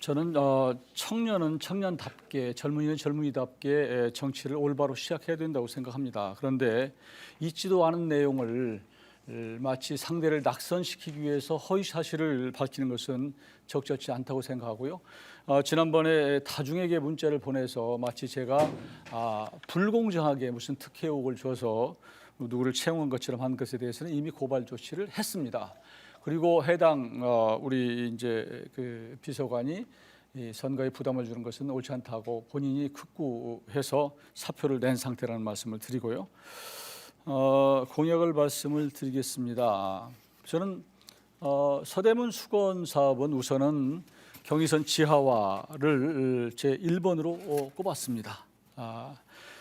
저는 어, 청년은 청년답게 젊은이는 젊은이답게 에, 정치를 올바로 시작해야 된다고 생각합니다. 그런데 있지도 않은 내용을 을, 마치 상대를 낙선시키기 위해서 허위 사실을 밝히는 것은 적절치 않다고 생각하고요. 어, 지난번에 다중에게 문자를 보내서 마치 제가 아, 불공정하게 무슨 특혜 의혹을 줘서 누구를 채용한 것처럼 한 것에 대해서는 이미 고발 조치를 했습니다. 그리고 해당 어, 우리 이제 그 비서관이 이 선거에 부담을 주는 것은 옳지 않다고 본인이 극구해서 사표를 낸 상태라는 말씀을 드리고요. 어, 공약을 말씀을 드리겠습니다. 저는 어, 서대문 수건 사업은 우선은 경의선 지하화를 제 1번으로 어, 꼽았습니다. 아,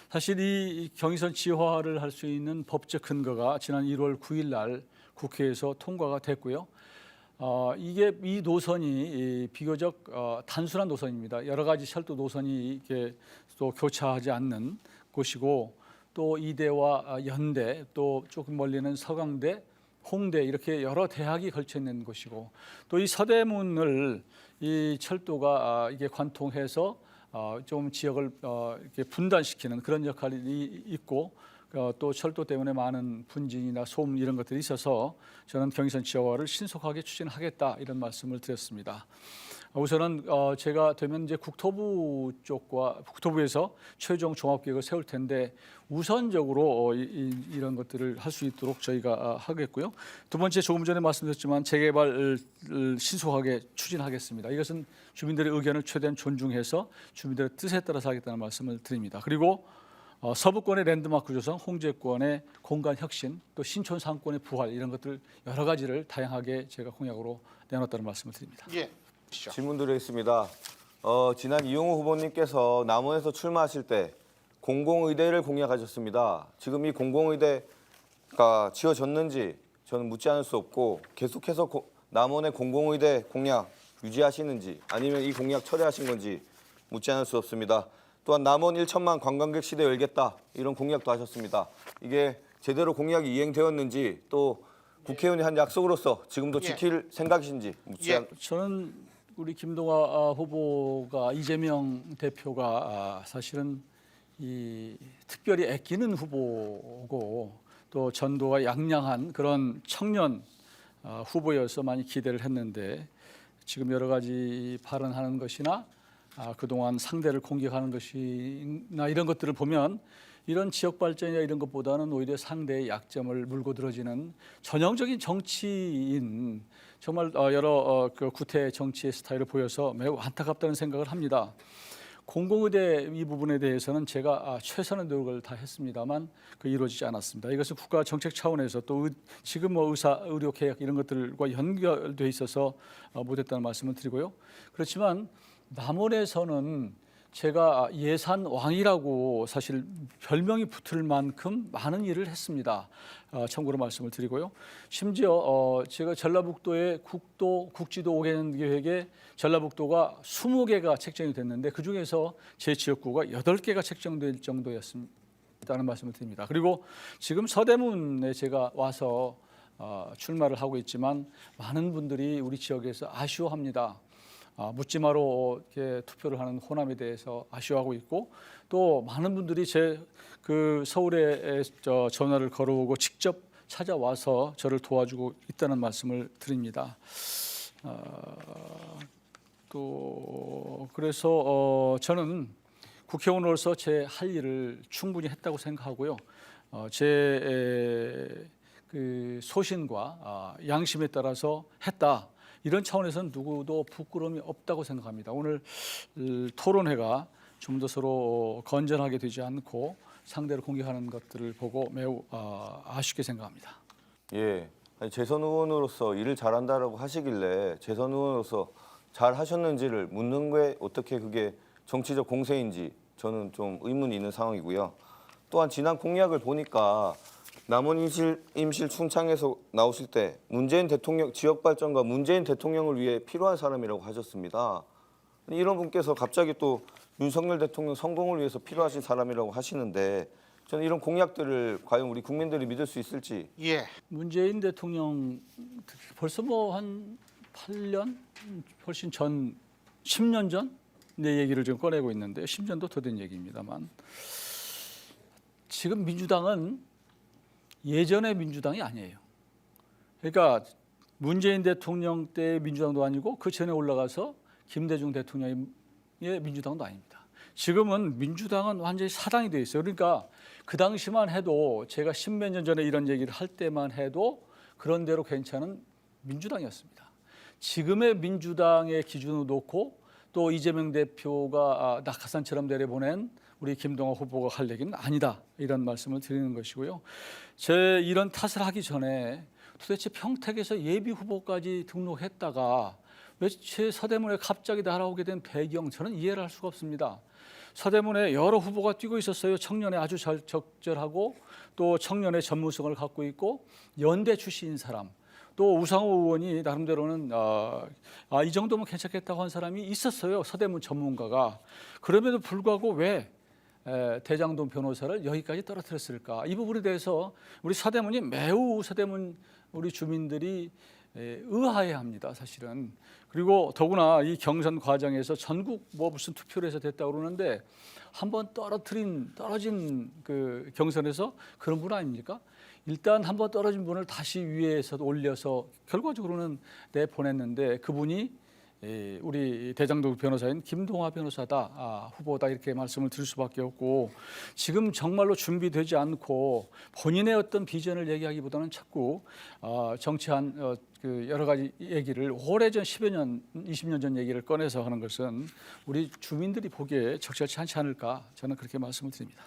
사실 이 경의선 지하화를 할 수 있는 법적 근거가 지난 1월 9일 날 국회에서 통과가 됐고요. 어, 이게 이 노선이 이 비교적 어, 단순한 노선입니다. 여러 가지 철도 노선이 이게 또 교차하지 않는 곳이고 또 이대와 아, 연대 또 조금 멀리는 서강대, 홍대 이렇게 여러 대학이 걸쳐 있는 곳이고 또 이 서대문을 이 철도가 아, 이게 관통해서 어, 좀 지역을 어, 이렇게 분단시키는 그런 역할이 있고 어, 또 철도 때문에 많은 분진이나 소음 이런 것들이 있어서 저는 경의선 지하화를 신속하게 추진하겠다 이런 말씀을 드렸습니다. 우선은 어, 제가 되면 이제 국토부 쪽과 국토부에서 최종 종합계획을 세울 텐데 우선적으로 어, 이, 이- 이런 것들을 할 수 있도록 저희가 아, 하겠고요. 두 번째 조금 전에 말씀드렸지만 재개발을 신속하게 추진하겠습니다. 이것은 주민들의 의견을 최대한 존중해서 주민들의 뜻에 따라서 하겠다는 말씀을 드립니다. 그리고 어, 서부권의 랜드마크 조성, 홍제권의 공간 혁신, 또 신촌 상권의 부활 이런 것들 여러 가지를 다양하게 제가 공약으로 내놨다는 말씀을 드립니다. 예. 질문 드리겠습니다. 어, 지난 이용호 후보님께서 남원에서 출마하실 때 공공의대를 공약하셨습니다. 지금 이 공공의대가 지어졌는지 저는 묻지 않을 수 없고 계속해서 고- 남원의 공공의대 공약 유지하시는지 아니면 이 공약 철회하신 건지 묻지 않을 수 없습니다. 또한 남원 1천만 관광객 시대 열겠다 이런 공약도 하셨습니다. 이게 제대로 공약이 이행되었는지 또 국회의원이 한 약속으로서 지금도 예. 지킬 생각이신지 묻지 예. 않, 저는 우리 김동화 아, 후보가 이재명 대표가 아, 사실은 이 특별히 애끼는 후보고 또 전도가 양양한 그런 청년 아, 후보여서 많이 기대를 했는데 지금 여러 가지 발언하는 것이나 아, 그동안 상대를 공격하는 것이나 이런 것들을 보면 이런 지역 발전이나 이런 것보다는 오히려 상대의 약점을 물고 들어지는 전형적인 정치인 정말 어, 여러 어, 그 구태 정치의 스타일을 보여서 매우 안타깝다는 생각을 합니다. 공공의대 이 부분에 대해서는 제가 아, 최선의 노력을 다 했습니다만 그 이루어지지 않았습니다. 이것은 국가 정책 차원에서 또 의- 지금 뭐 의사 의료 계약 이런 것들과 연결돼 있어서 어, 못했다는 말씀을 드리고요. 그렇지만 남원에서는 제가 예산 왕이라고 사실 별명이 붙을 만큼 많은 일을 했습니다. 어, 참고로 말씀을 드리고요. 심지어 어, 제가 전라북도의 국도 국지도 5개년 계획에 전라북도가 20개가 책정이 됐는데 그 중에서 제 지역구가 8개가 책정될 정도였습니다. 있다는 말씀을 드립니다. 그리고 지금 서대문에 제가 와서 어, 출마를 하고 있지만 많은 분들이 우리 지역에서 아쉬워합니다. 아, 묻지마로 이렇게 투표를 하는 호남에 대해서 아쉬워하고 있고 또 많은 분들이 제 그 서울에 저 전화를 걸어오고 직접 찾아와서 저를 도와주고 있다는 말씀을 드립니다. 어, 또 그래서 어, 저는 국회의원으로서 제 할 일을 충분히 했다고 생각하고요. 어, 제그 소신과 아, 양심에 따라서 했다. 이런 차원에서는 누구도 부끄러움이 없다고 생각합니다. 오늘 을, 토론회가 좀 더 서로 건전하게 되지 않고 상대를 공격하는 것들을 보고 매우 아, 아쉽게 생각합니다. 예. 재선 의원으로서 일을 잘한다라고 하시길래 재선 의원으로서 잘 하셨는지를 묻는 게 어떻게 그게 정치적 공세인지 저는 좀 의문이 있는 상황이고요. 또한 지난 공약을 보니까 남원 임실, 임실 충창에서 나오실 때 문재인 대통령 지역 발전과 문재인 대통령을 위해 필요한 사람이라고 하셨습니다. 이런 분께서 갑자기 또 윤석열 대통령 성공을 위해서 필요하신 사람이라고 하시는데 저는 이런 공약들을 과연 우리 국민들이 믿을 수 있을지 예. 문재인 대통령 벌써 뭐 한 8년 훨씬 전 10년 전 내 얘기를 좀 꺼내고 있는데 10년도 더 된 얘기입니다만 지금 민주당은 예전의 민주당이 아니에요. 그러니까 문재인 대통령 때 민주당도 아니고 그 전에 올라가서 김대중 대통령의 민주당도 아닙니다. 지금은 민주당은 완전히 사당이 돼 있어요. 그러니까 그 당시만 해도 제가 십몇 년 전에 이런 얘기를 할 때만 해도 그런 대로 괜찮은 민주당이었습니다. 지금의 민주당의 기준을 놓고 또 이재명 대표가 아, 낙하산처럼 내려보낸 우리 김동호 후보가 할 얘기는 아니다 이런 말씀을 드리는 것이고요. 제 이런 탓을 하기 전에 도대체 평택에서 예비 후보까지 등록했다가 왜제 서대문에 갑자기 날아오게 된 배경 저는 이해를 할 수가 없습니다. 서대문에 여러 후보가 뛰고 있었어요. 청년에 아주 절- 적절하고 또 청년의 전문성을 갖고 있고 연대 출신인 사람 또 우상호 의원이 나름대로는 아, 아, 이 정도면 괜찮겠다고 한 사람이 있었어요. 서대문 전문가가 그럼에도 불구하고 왜 에, 대장동 변호사를 여기까지 떨어뜨렸을까? 이 부분에 대해서 우리 서대문이 매우 서대문 우리 주민들이 에, 의아해합니다. 사실은 그리고 더구나 이 경선 과정에서 전국 뭐 무슨 투표를 해서 됐다고 그러는데 한번 떨어뜨린 떨어진 그 경선에서 그런 분 아닙니까? 일단 한 번 떨어진 분을 다시 위에서 올려서 결과적으로는 내 보냈는데 그분이 예, 우리 대장동 변호사인 김동화 변호사다 아, 후보다 이렇게 말씀을 드릴 수밖에 없고 지금 정말로 준비되지 않고 본인의 어떤 비전을 얘기하기보다는 자꾸 아, 정치한 어, 그 여러 가지 얘기를 오래전 10여 년, 20년 전 얘기를 꺼내서 하는 것은 우리 주민들이 보기에 적절치 않지 않을까 저는 그렇게 말씀을 드립니다.